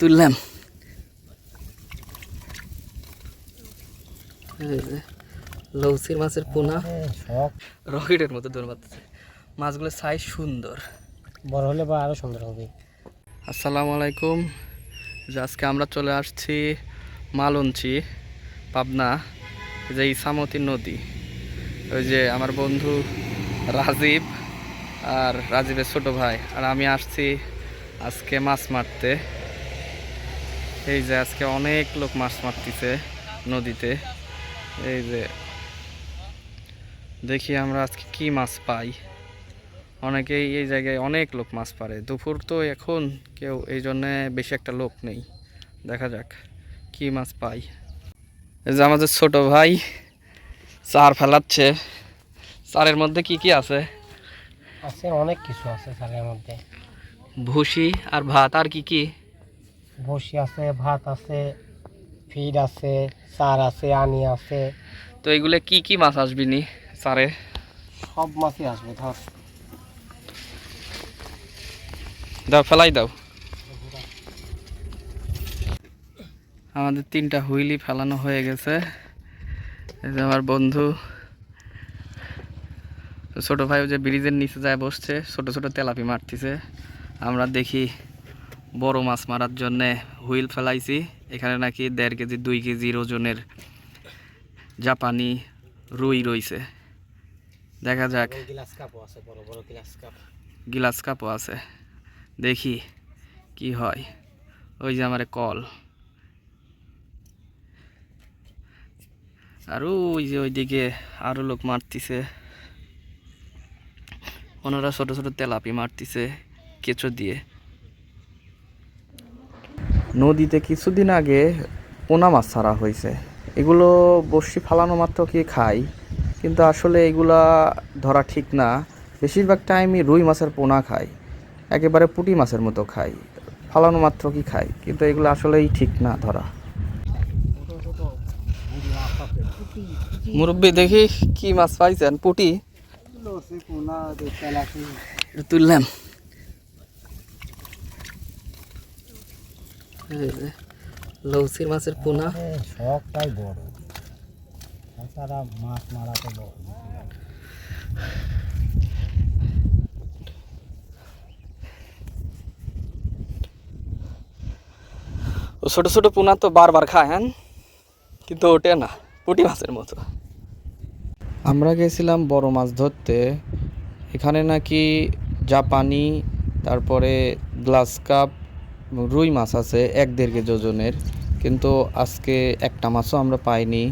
তুললাম। লৌসির মাছের পোনা। রকেটের মতো দৌড় মারতেছে। মাছগুলোর সাইজ সুন্দর। বড় হলে বা আরও সুন্দর হবে। আসসালামু আলাইকুম। যে আজকে আমরা চলে আসছি মালঞ্চি পাবনা যে ইসামতি নদী। ওই যে আমার বন্ধু রাজীব আর রাজীবের ছোট ভাই। আর আমি আসছি আজকে মাছ মারতে। এই যে আজকে অনেক লোক মাছ মারতেছে নদীতে। এই যে দেখি আমরা আজকে কি মাছ পাই। অনেকেই এই জায়গায় অনেক লোক মাছ পারে। দুপুর তো এখন কেউ এই জন্যে বেশি একটা লোক নেই। দেখা যাক কি মাছ পাই। এই যে আমাদের ছোট ভাই চার ফেলাচ্ছে। চারের মধ্যে কি কি আছে? আছে অনেক কিছু আছে শাকের মধ্যে। ভুসি আর ভাত আর কি কি? বসি আছে ভাত আছে ফিড আছে সার আছে আনি আছে। তো এগুলো কি কি মাছ আসবি নি সারে সব মাছই আসবে ধর। দাও ফেলাই দাও। আমাদের তিনটা হুইলি ফেলানো হয়ে গেছে। এই যে আমার বন্ধু। ছোট ভাই যে ব্রিজের নিচে যায় বসছে ছোট ছোট তেলাপি মারতেছে। আমরা দেখি বড় মাছ মারার জন্যে হুইল ফেলাইছি। এখানে নাকি দেড় কেজি দুই কেজির ওজনের জাপানি রুই রইছে। দেখা যাক। গ্লাস কাপও আছে দেখি কি হয়। ওই যে আমার কল। আর ওই যে ওইদিকে আরও লোক মারতিছে। ওনারা ছোট ছোট তেলাপি মারতিছে। কেঁচো দিয়ে। নদীতে কিছুদিন আগে পোনা মাছ ছাড়া হয়েছে। এগুলো বড়শি ফালানো মাত্র কি খাই কিন্তু আসলে এগুলা ধরা ঠিক না। বেশিরভাগ টাইমই রুই মাছের পোনা খাই একেবারে পুঁটি মাছের মতো খাই ফালানো মাত্র কি খাই কিন্তু এগুলো আসলেই ঠিক না ধরা। মুরব্বী দেখি কি মাছ পাইছেন পুটি? তুললাম। লৌসির মাছের পোনা। শখটাই বড়। তাছাড়া মাছ মারা তো বড় ও ছোট ছোট পোনা তো বারবার খায় হ্যাঁ? কিন্তু ওঠে না পুঁটি মাছের মতো। আমরা গেছিলাম বড় মাছ ধরতে। এখানে নাকি জাপানি তারপরে গ্লাস কাপ রুই মাছ আছে, এক দেড় কেজি ওজনের। কিন্তু আজকে একটা মাছও আমরা পাইনি।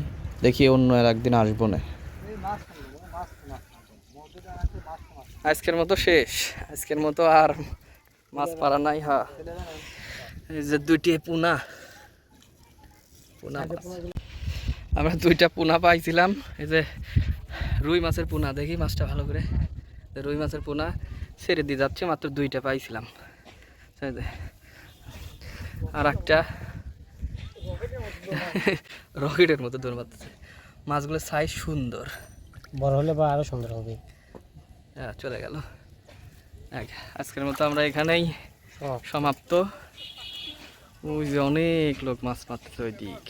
দেখি অন্য আর একদিন আসব না। আজকের মতো শেষ। আজকের মতো আর মাছ পারা নাই হ্যাঁ এই যে দুইটি পুনা। পুনা আমরা দুইটা পুনা পাইছিলাম। এই যে রুই মাছের পুনা, দেখি মাছটা ভালো করে। রুই মাছের পুনা, ছেড়ে দিয়ে যাচ্ছে, মাত্র দুইটা পাইছিলাম। আর একটা রকেটের মতো দৌড় মারতেছে। মাছগুলো সাইজ সুন্দর। বড় হলে বা আরও সুন্দর হবে। হ্যাঁ চলে গেল। আজকের মতো আমরা এখানেই সমাপ্ত। ওই যে অনেক লোক মাছ মারতেছে ওই দিক